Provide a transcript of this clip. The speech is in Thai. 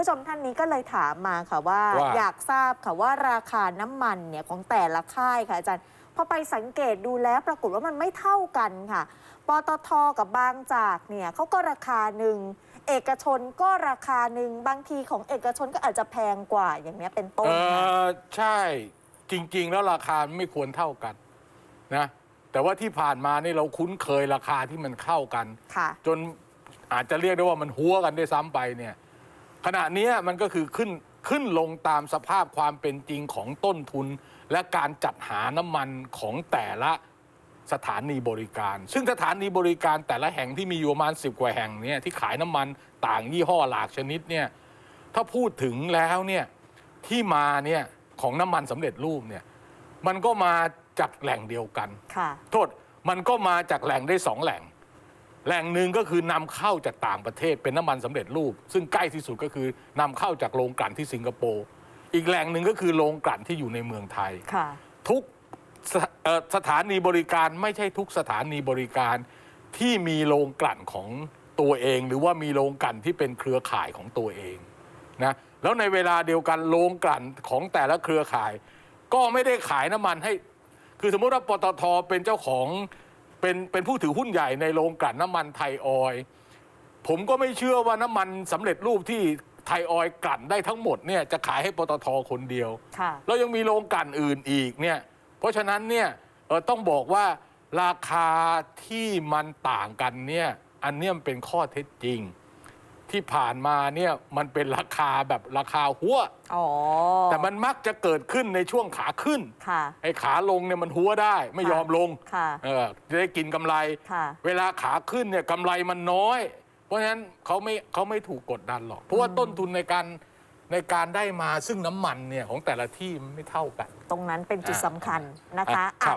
ผู้ชมท่านนี้ก็เลยถามมาค่ะว่าว่าอยากทราบค่ะว่าราคาน้ำมันเนี่ยของแต่ละค่ายค่ะอาจารย์พอไปสังเกตดูแล้วปรากฏว่ามันไม่เท่ากันค่ะปตทกับบางจากเนี่ยเขาก็ราคาหนึ่งเอกชนก็ราคาหนึ่งบางทีของเอกชนก็อาจจะแพงกว่าอย่างเนี้ยเป็นต้นเอค่ะ อใช่จริง ๆ แล้วราคาไม่ควรเท่ากันนะแต่ว่าที่ผ่านมานี่เราคุ้นเคยราคาที่มันเข้ากัน ค่ะ จนอาจจะเรียกได้ว่ามันหัวกันได้วยซ้ำไปเนี่ย ขณะเนี้ยมันก็คือขึ้นขึ้นลงตามสภาพความเป็นจริงของต้นทุน และการจัดหาน้ำมันของแต่ละสถานีบริการ ซึ่งสถานีบริการแต่ละแห่งที่มีอยู่ประมาณสิบกว่าแห่งเนี่ยที่ขายน้ำมันต่างยี่ห้อหลากชนิดเนี่ยถ้าพูดถึงแล้วเนี่ยที่มาเนี่ยของน้ำมันสำเร็จรูปเนี่ยมันก็มาจากแหล่งเดียวกันค่ะโทษ มันก็มาจากแหล่งได้สองแหล่ง แหล่งหนึ่งก็คือนำเข้าจากต่างประเทศเป็นน้ำมันสำเร็จรูป ซึ่งใกล้ที่สุดก็คือนำเข้าจากโรงกลั่นที่สิงคโปร์อีกแหล่งหนึ่งก็คือโรงกลั่นที่อยู่ในเมืองไทย ค่ะ ทุกสเอ่อสถานีบริการไม่ใช่ทุกสถานีบริการที่มีโรงกลั่นของตัวเอง หรือว่ามีโรงกลั่นที่เป็นเครือข่ายของตัวเองนะแล้วในเวลาเดียวกันโรงกลั่นของแต่ละเครือข่าย ก็ไม่ได้ขายน้ำมันให้ คือสมมติว่าปตทเป็นเจ้าของ เป็นเป็นผู้ถือหุ้นใหญ่ในโรงกลั่นน้ำมันไทยออยล์ผมก็ไม่เชื่อว่าน้ำมันสำเร็จรูปที่ไทยออยล์กลั่นได้ทั้งหมดเนี่ยจะขายให้ปตทคนเดียวค่ะแล้วยังมีโรงกลั่นอื่นอีกเนี่ยเพราะฉะนั้นเนี่ยเอ่อต้องบอกว่าราคาที่มันต่างกันเนี่ยอันเนี้ยมันเป็นข้อเท็จจริง ที่ผ่านมาเนี่ยมันเป็นราคาแบบราคาหัว อ๋อ แต่มันมักจะเกิดขึ้นในช่วงขาขึ้น ค่ะไอ้ขาลงเนี่ยมันหัวได้ไม่ยอมลงค่ะเออจะได้กินกำไร ค่ะเวลาขาขึ้นเนี่ยกำไรมันน้อย เพราะฉะนั้นเขาไม่เขาไม่ถูกกดดันหรอก เพราะว่าต้นทุนในการในการได้มาซึ่งน้ำมันเนี่ยของแต่ละที่มันไม่เท่ากัน ตรงนั้นเป็นจุดอ่าสำคัญนะคะอะครับอะ